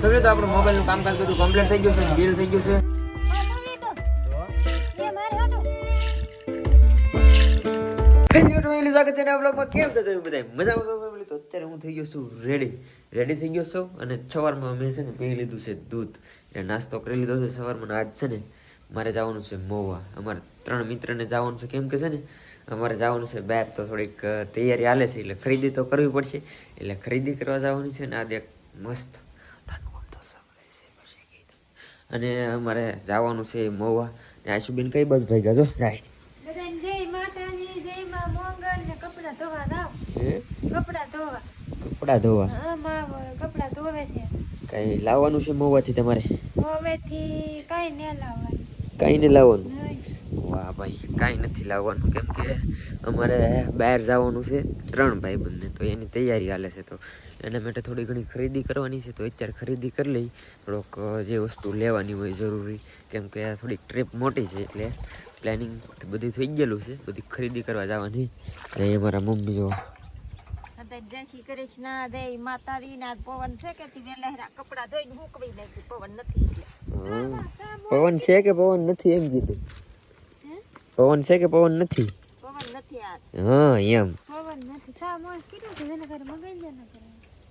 તો તો આપણું મોબાઈલનું કામકાજ બધું કમ્પ્લીટ થઈ ગયું છે બિલ થઈ ગયું છે. અત્યારે હું થઈ ગયો છું રેડી રેડી થઈ ગયો છું અને સવારમાં મેં છે ને પી લીધું છે દૂધ. એટલે નાસ્તો કરી લીધો છે સવારમાં આજ છે ને મારે જવાનું છે મોવા. અમારે ત્રણ મિત્રને જવાનું છે, કેમ કે છે ને અમારે જવાનું છે બહાર તો થોડીક તૈયારી હાલે છે, એટલે ખરીદી તો કરવી પડશે. એટલે ખરીદી કરવા જવાની છે ને આ દેખ મસ્ત નાનું અમથું surprise છે પછી કીધું. અને અમારે જવાનું છે મોવા. ને આશુબેન કઈ બસ ભાઈ ગયો રાઈટ. કપડા ધોવા કપડા ધોવા. કપડા ધોવા? હા માં કપડા ધોવે છે. કઈ લાવવાનું છે મોવાથી તમારે? હવેથી કાંઈ ન લાવવાનું. કઈ ને લાવવાનું? વાહ ભાઈ કાંઈ નથી લાવવાનું. કેમ કે અમારે બહાર જવાનું છે ત્રણ ભાઈ બંને તો એની તૈયારી હાલે છે તો. એના માટે થોડી ઘણી ખરીદી કરવાની છે તો અત્યારે ખરીદી કરી લઈ. થોડોક જે વસ્તુ લેવાની હોય જરૂરી. કેમ કે આ થોડીક ટ્રીપ મોટી છે એટલે પ્લાનિંગ બધું થઈ ગયેલું છે બધી ખરીદી કરવા જવાની. અને એ મારા મમ્મી જો જય શ્રી કૃષ્ણ માતાજી ના પવન છે કે કપડા ધોઈને હુકવી નાખી પવન નથી. પવન છે કે પવન નથી એમ કીધું? પવન છે કે પવન નથી? પવન નથી હા એમ. પવન નથી. સા મોસ કીધું કે જેને ઘરે મગાઈ જાય કરે.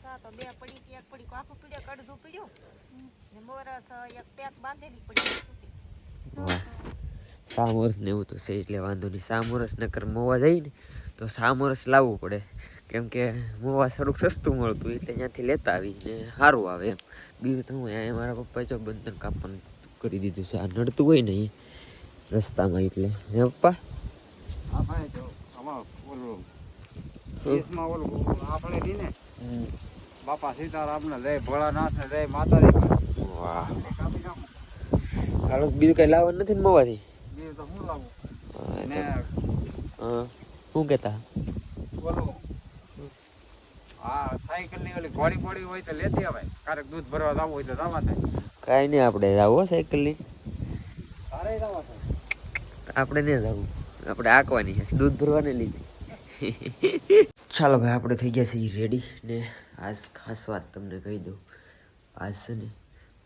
સા તો બે પડી હતી, એક પડી આખો પીડ્યો કડધું પીડ્યું ને મોરસ એક પેક બાંધેલી પડી સામોરસ ને એવું તો છે એટલે વાંધો નહીં. સામોરસ નકર મોવા જાય ને તો સામોરસ લાવવું પડે. કેમ કે મોવા થોડુંક સસ્તું મળતું એટલે ત્યાંથી લેતા આવી ને સારું આવે એમ. બીજું તો હું અહીંયા મારા પપ્પાએ જો બંધન કાપવાનું કરી દીધું છે. આ નડતું હોય ને એ રસ્તામાં એટલે. હે પપ્પા? આપણે તો આમાં ઓલું દેશમાં ઓલું આપણે બાપા સીતારામને જય ભોળાનાથને જય માતાજી વાહ. હાલો બીજું કઈ લાવવાનું નથી ને મોવાથી? બીજું તો શું લાવું? હા, ને હા શું કહેતા? બોલો. હા સાયકલની ઓલી ઘોડી પોડી હોય તો લેતી આવે ક્યારેક દૂધ ભરવા જવું હોય તો જવા થાય કાંઈ નહીં આપણે જાવું હો સાયકલની. તારે જવા થાય આપણે નહીં જવું. આપણે આંકવાની છે. દૂધ ભરવાને લીધી. ચાલો ભાઈ આપણે થઈ ગયા છીએ રેડી ને આજ ખાસ વાત તમને કહી દઉં. આજ છે ને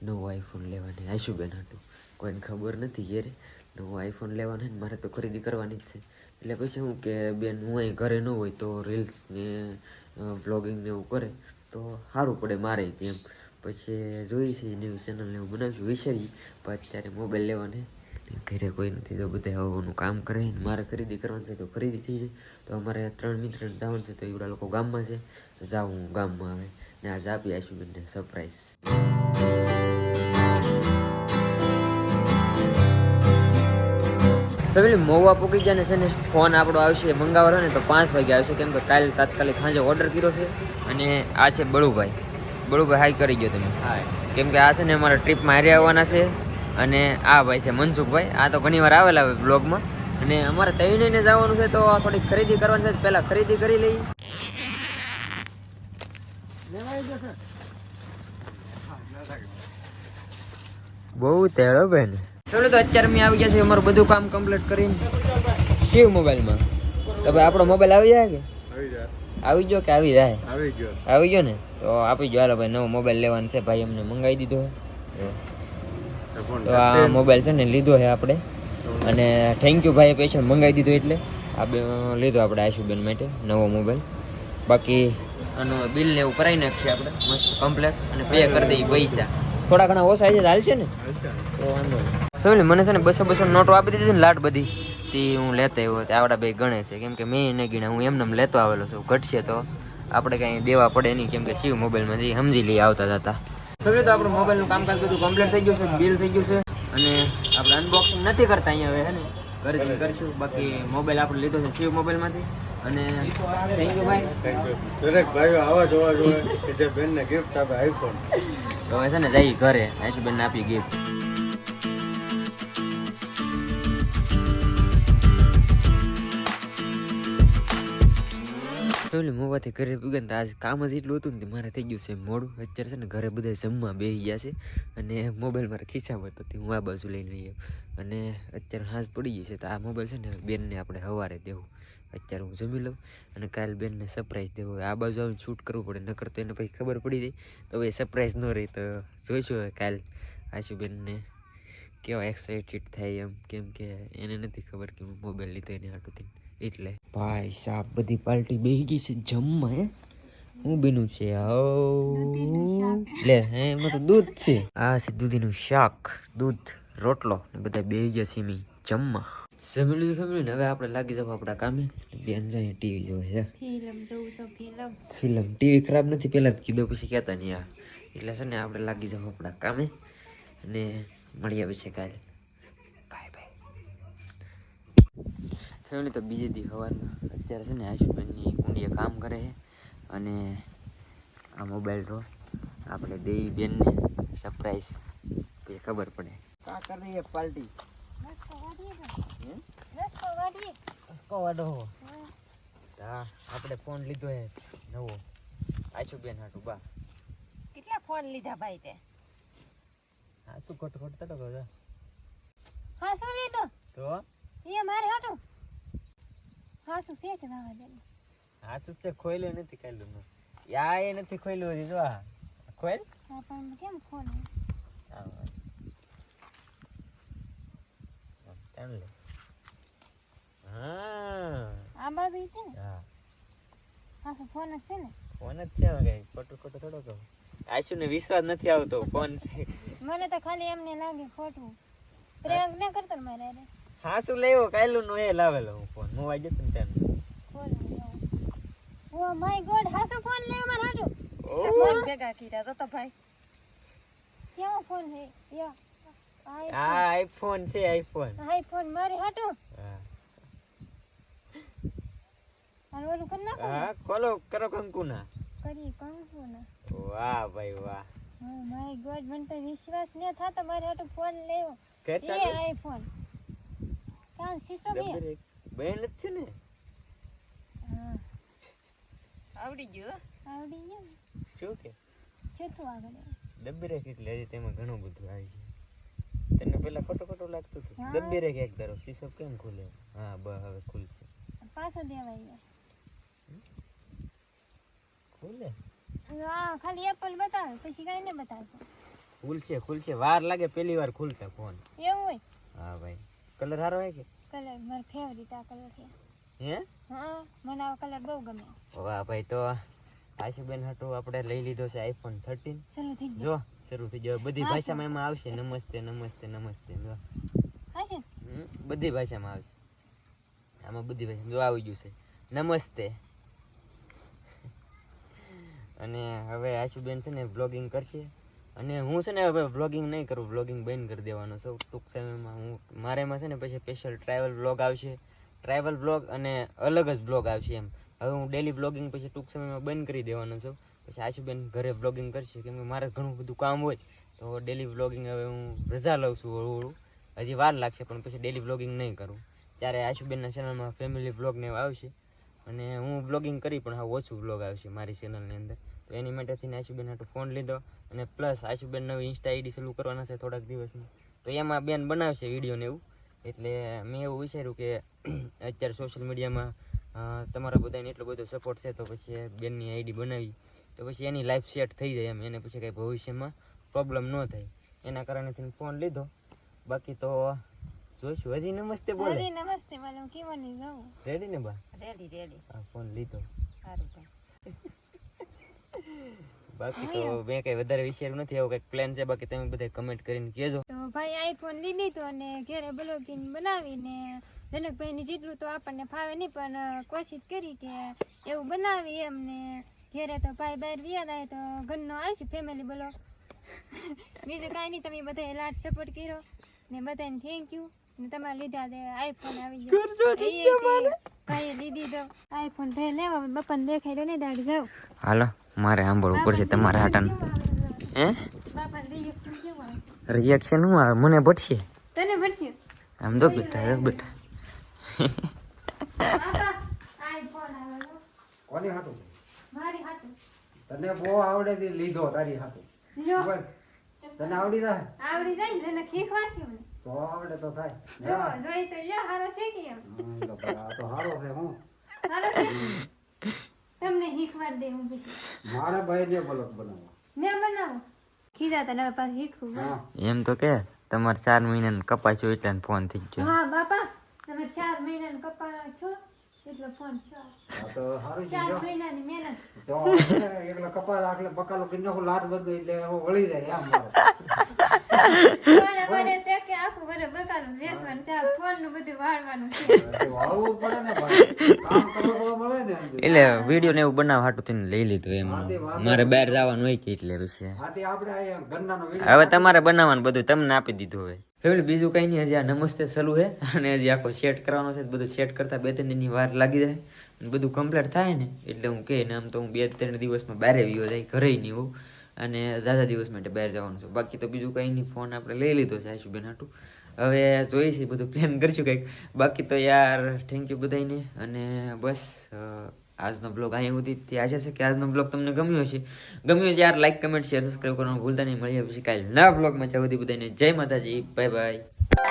નવો આઈફોન લેવાની. આશુબેન હતું? કોઈને ખબર નથી ઘેરે નવો આઈફોન લેવાનો ને મારે તો ખરીદી કરવાની જ છે. એટલે પછી હું કે બેન, હું અહીં ઘરે ન હોય તો રીલ્સ ને વ્લોગિંગ ને એવું કરે તો સારું પડે મારે એમ. પછી જોઈ છે ન્યૂઝ ચેનલને હું બનાવીશું. વિચારી પણ અત્યારે મોબાઈલ લેવાને ઘરે કોઈ નથી જો બધા હવાનું કામ કરે ને મારે ખરીદી કરવાની છે તો ખરીદી થઈ જાય. તો અમારે ત્રણ મિત્ર જવાનું છે તો એવડા લોકો ગામમાં છે. જાઉં હું ગામમાં આવે ને આજ આપી આવીશું બેનને સરપ્રાઈઝ તો પેલી મોવા પૂકી જાય ને છે ને ફોન આપણો આવશે મંગાવવાનો ને તો પાંચ વાગે આવશે. કેમ કે કાલે તાત્કાલિક સાંજે ઓર્ડર કર્યો છે અને આ છે બળુભાઈ. બળુભાઈ હાઈ કરી ગયો તમે. કેમ કે આ છે ને અમારા ટ્રીપમાં હારે આવવાના છે. અને આ ભાઈ છે મનસુખભાઈ. આ તો ઘણી વાર આવેલા હોય બ્લોગમાં અને અમારે તઈને જવાનું છે તો થોડી ખરીદી કરવાની છે. પહેલાં ખરીદી કરી લઈએ. બહુ તેડો બેન. ચલો તો અત્યારે મેં આવી ગયા છે અમારું બધું કામ કમ્પ્લીટ કરીને. શિવ મોબાઈલમાં. તો ભાઈ આપણો મોબાઈલ આવી જાય કે? આવી જાય. આવી ગયો કે આવી જાય? આવી ગયો. આવી ગયો ને? તો આપી ગયો હાલો ભાઈ નવો મોબાઈલ લેવાનો છે. ભાઈ અમને મંગાવી દીધો તો આ મોબાઈલ છે ને લીધો છે આપણે. અને થેન્ક યુ ભાઈ પૈસા મંગાવી દીધો એટલે. આ લીધો આપણે આશુબેન માટે નવો મોબાઈલ બાકી આનું બિલ ને એવું કરાવી નાખીએ આપણે મસ્ત કમ્પ્લેટ અને પે કરી દઈએ પૈસા. થોડા ઘણા ઓછા છે ચાલશે ને? તો વાંધો નહીં. મને છે ને બસો બસો નોટો આપી દીધી ને લાટ બધી. તે હું લેતો આવ્યો તે આવડા ભાઈ ગણે છે. કેમ કે મેં એને ગીણે હું એમને એમ લેતો આવેલો છું. ઘટશે તો. આપણે કાંઈ દેવા પડે નહીં. કેમ કે શિવ મોબાઈલમાંથી સમજી લઈ આવતા જતા. હવે તો આપણું મોબાઈલનું કામકાજ બધું કમ્પ્લીટ થઈ ગયું છે બિલ થઈ ગયું છે. અને આપણે અનબોક્સિંગ નથી કરતા અહીંયા હવે હે ને? ઘરેથી કરીશું. બાકી મોબાઈલ આપણે લીધો છે શિવ મોબાઈલમાંથી અને થેન્ક યુ ભાઈ. દરેક ભાઈઓ આવા જોવા જોઈએ કે જે બેનને ગિફ્ટ આપે આઈફોન તો છે ને જઈ ઘરે. આશુબેનને આપી ગિફ્ટ પેલી મોવાથી ઘરે પૂગે ને તો આજ કામ જ એટલું હતું ને મારે થઈ ગયું છે મોડું. અત્યારે છે ને ઘરે બધા જમવા બેસી ગયા છે અને મોબાઈલ મારા ખિસ્સામાં હતો હું આ બાજુ લઈને આવ્યો અને અત્યારે હાંસ પડી ગઈ છે તો આ મોબાઈલ છે ને બેનને આપણે સવારે દેવું. અત્યારે હું જમી લઉં અને કાલ બેનને સરપ્રાઈઝ દેવું. આ બાજુ આવીને શૂટ કરવું પડે, નકર તો એને પછી ખબર પડી જાય. તો ભાઈ સરપ્રાઈઝ ન રહી તો જોઈશું હવે કાલ. આશુબેનને કેવા એક્સાઇટેડ થાય એમ. કેમ કે એને નથી ખબર કે મોબાઈલ લીધો એને હાટુથી એટલે ભાઈ સાહેબ બધી પાર્ટી બેહી ગઈ છે જમવા હે? હું બીનું છે? આવ લે હે એમાં તો દૂધ છે. આ છે દૂધીનું શાક દૂધ રોટલો. ને બધા બેહી ગયા છે મી જમવા. જમી લીધું ફેમિલી હવે આપણે લાગી જવું આપણા કામે. બેન જાય ટીવી જોવે છે ફિલ્મ જોઉં છું ફિલ્મ. ફિલ્મ. ટીવી ખરાબ નથી પહેલાં જ કીધું પછી કહેતા નહીં આ. એટલે છે ને આપણે લાગી જવું આપણા કામે. અને મળીએ પછી કાલે બાય બાય ફેમિલી તો બીજે દી સવારમાં અત્યારે છે ને આશુબેનની કુંડીએ કામ કરે છે અને આ મોબાઈલ રો આપણે દેવી બેનને સરપ્રાઈઝ પછી ખબર પડે. કા કર રહી હે? પાર્ટી આપણે ફોન લીધો હે નવો. આશુબેન હાટુ બા. કેટલા ફોન લીધા ભાઈ તે? હા શું ખોટ ખોટ તો હા શું લીધો? તો? એ મારે હટો. શું છે કે ના દે તે ખોઈલું નથી કાઢલું યા એ નથી ખોઈલું હજી જો આ. ખોઈલ હા પણ કેમ હા તેમ લે. હા. આ બાજુ છે ને? હા. હા ફોન છે ને? ફોન જ છે હવે કઈ. ખોટું ખોટું થોડો કહું. આશુ ને વિશ્વાસ નથી આવતો ફોન છે. મને તો ખાલી એમને લાગે ખોટું. પ્રેમ ના કરતો મારે. અરે હા શું લેવો કાયલું નો એ લાવેલો હું ફોન હું વાગ્યો જતો ત્યાં. ઓ માય ગોડ હાસુ ફોન લેવો મારે હટો? ફોન ભેગા કીધા તો તો ભાઈ. કેવો ફોન હે યા. આ આઈફોન છે આઈફોન આઈફોન મારી હાટો? હા. ઓલું કરી નાખો હા ખોલો કરો કંકુના કરી કંકુના વાહ ભાઈ વાહ. ઓ માય ગોડ મને તો વિશ્વાસ ન થતો મારે હાટો ફોન લેવો. કે આઈફોન કાં સીસો બે ડબ્બે રે. જ છે ને. આવડી ગયો આવડી ગયો શું કે? છેતું આગળ ડબ્બી રેખ એટલે હજી તેમાં ઘણું બધું આવી ગયું. તને પેલા ખોટો ખોટો લાગતું હતું. ડબ્બી રેખ એક ધારો શીશો કેમ ખુલે? હા બ હવે ખુલશે. પાછો દેવાઈ ગયો. ખુલે? હા ખાલી એપલ બતાવે પછી કાંઈ નહીં બતાવતો. ખુલશે ખુલશે. વાર લાગે પેલી વાર ખુલતા ફોન. એવું હોય. હા ભાઈ. કલર સારો હોય કે? કલર મારો ફેવરિટ આ કલર છે. હે? હા મને આ કલર બહુ ગમે. વાહ ભાઈ તો આશુબેન હાટુ આપણે લઈ લીધો છે આઈફોન થર્ટીન ચાલો થઈ ગયો. જો શરૂ થઈ ગયો. બધી ભાષામાં એમાં આવશે. નમસ્તે નમસ્તે નમસ્તે. જો. આવશે બધી ભાષામાં આવશે. આમાં બધી ભાષા. જો આવી ગયું છે. નમસ્તે. અને હવે આશુબેન છે ને બ્લોગિંગ કરશે. અને હું છે ને હવે બ્લોગિંગ નહીં કરું બ્લોગિંગ બંધ કરી દેવાનો છું. ટૂંક સમયમાં હું, મારે એમાં છે ને પછી સ્પેશિયલ ટ્રાવેલ બ્લોગ આવશે. ટ્રાવેલ બ્લોગ અને અલગ જ બ્લોગ આવશે એમ. હવે હું ડેલી બ્લોગિંગ પછી ટૂંક સમયમાં બંધ કરી દેવાનો છું. પછી આશુબેન ઘરે બ્લોગિંગ કરશે, કેમ કે મારે ઘણું બધું કામ હોય. તો ડેલી બ્લોગિંગ હવે હું રજા લઉં છું હળવું હળવું હજી વાર લાગશે, પણ પછી ડેલી બ્લોગિંગ નહીં કરું. ત્યારે આશુબેનના ચેનલમાં ફેમિલી બ્લોગ ને એવું આવશે. અને હું બ્લોગિંગ કરી પણ હા ઓછું બ્લોગ આવશે મારી ચેનલની અંદર. તો એની માટેથી આશુબેન હાટું ફોન લીધો અને પ્લસ આશુબેન નવી ઇન્સ્ટા આઈડી ચાલુ કરવાના છે થોડાક દિવસમાં. તો એમાં બેન બનાવશે વિડીયોને એવું. એટલે મેં એવું વિચાર્યું કે અત્યારે સોશિયલ મીડિયામાં તમારા બધાને એટલો બધો સપોર્ટ છે તો પછી બેનની આઈડી બનાવી. તો પછી એની લાઈફ સેટ થઈ જાય એમ. એને પછી કંઈ ભવિષ્યમાં પ્રોબ્લેમ ન થાય. એના કારણેથી ફોન લીધો. બાકી તો જોઈશું. હજી નમસ્તે બોલે. હરી નમસ્તે માલુમ કેવો નહીં જાઉં. રેડી ને બા? રેડી રેડી ફોન લીધો. સારું બાકી તો મેં કઈ વધારે વિચાર્યું નથી આવું કંઈક પ્લાન છે બાકી તમે બધા કમેન્ટ કરીને કહેજો. તો ભાઈ આઈફોન લીધી તો અને ઘરે બ્લોગિંગ બનાવીને જનકભાઈની જેટલું તો આપણને ફાવે નહીં પણ કોશિશ કરી કે એવું બનાવી એમને. ઘરે તો ભાઈ બહાર વ્યા થાય તો ઘરનો આવશે ફેમિલી બ્લોગ બીજું કાંઈ નહીં તમે બધાએ લાટ સપોર્ટ કર્યો ને બધાને થેન્ક યુ ને તમારા લીધા જે આઈફોન આવી ગયો. ભાઈએ લીધી તો આઈફોન ભાઈ લેવા બપન દેખાય તો નહીં દાડી જાવ હાલો મારે સાંભળવું પડશે તમારા હાટાનું. હે? રિએક્શન હું આવે? મને ભટશે. તને આમ દો બેટા દો બેટા બાપા આઈફોન આવ્યો કોની હાટું? મારી હાથે તને બહુ આવડે તે લીધો તારી હાટું. તને આવડી જાય? આવડી જાય ને એને ખીખવાડશે મને. તો આવડે તો થાય જો જોઈ તો લ્યો હારો છે કે એમ તો ભાઈ સારો છે હું હારો છે તમને શીખવાડ દે હું પછી મારા ભાઈને બ્લોગ બનાવો ને બનાવો ખીજા તને પાછું શીખવું એમ તો કે તમારે ચાર મહિના છો એટલે ફોન થઈ ગયો હા બાપા તમે ચાર મહિનાનો કપાળો છો એટલો ફોન છો આ તો સારું છે ચાર મહિનાની મહેનત તો એકલો કપાળ આખલે બકાલો કરી નાખું લાટ બધું એટલે વળી જાય આમ એટલે વીડિયો ને એવું બનાવવા હાટું થઈને લઈ લીધું એમ. મારે બહાર જવાનું હોય કે એટલે વિશે હવે તમારે બનાવવાનું બધું તમને આપી દીધું હવે. ફેમિલી બીજું કઈ નહીં હજી આ નમસ્તે સલું છે. અને હજી આખો સેટ કરવાનો છે. બધું સેટ કરતા બે ત્રણ એની વાર લાગી જાય. બધું કમ્પ્લીટ થાય ને. એટલે હું કહે ને આમ તો હું બે ત્રણ દિવસમાં બહાર આવ્યો જાય ઘરે નહીં હોઉં. અને ઝાઝા દિવસ માટે બહાર જવાનું છે. બાકી તો બીજું કંઈ નહીં, ફોન આપણે લઈ લીધો છે આશુબેન હાટું. હવે જોઈશું બધું પ્લાન કરીશું કંઈક. બાકી તો યાર થેન્ક યુ બધાને અને બસ આજનો બ્લોગ અહીંયા સુધી તે આશા છે કે આજનો બ્લોગ તમને ગમ્યો હશે? ગમ્યો યાર લાઈક કમેન્ટ શેર સબસ્ક્રાઈબ કરવાનું ભૂલતા નહીં. મળીએ પછી કાલે નવા બ્લોગમાં ત્યાં સુધી બધાને જય માતાજી. Bye bye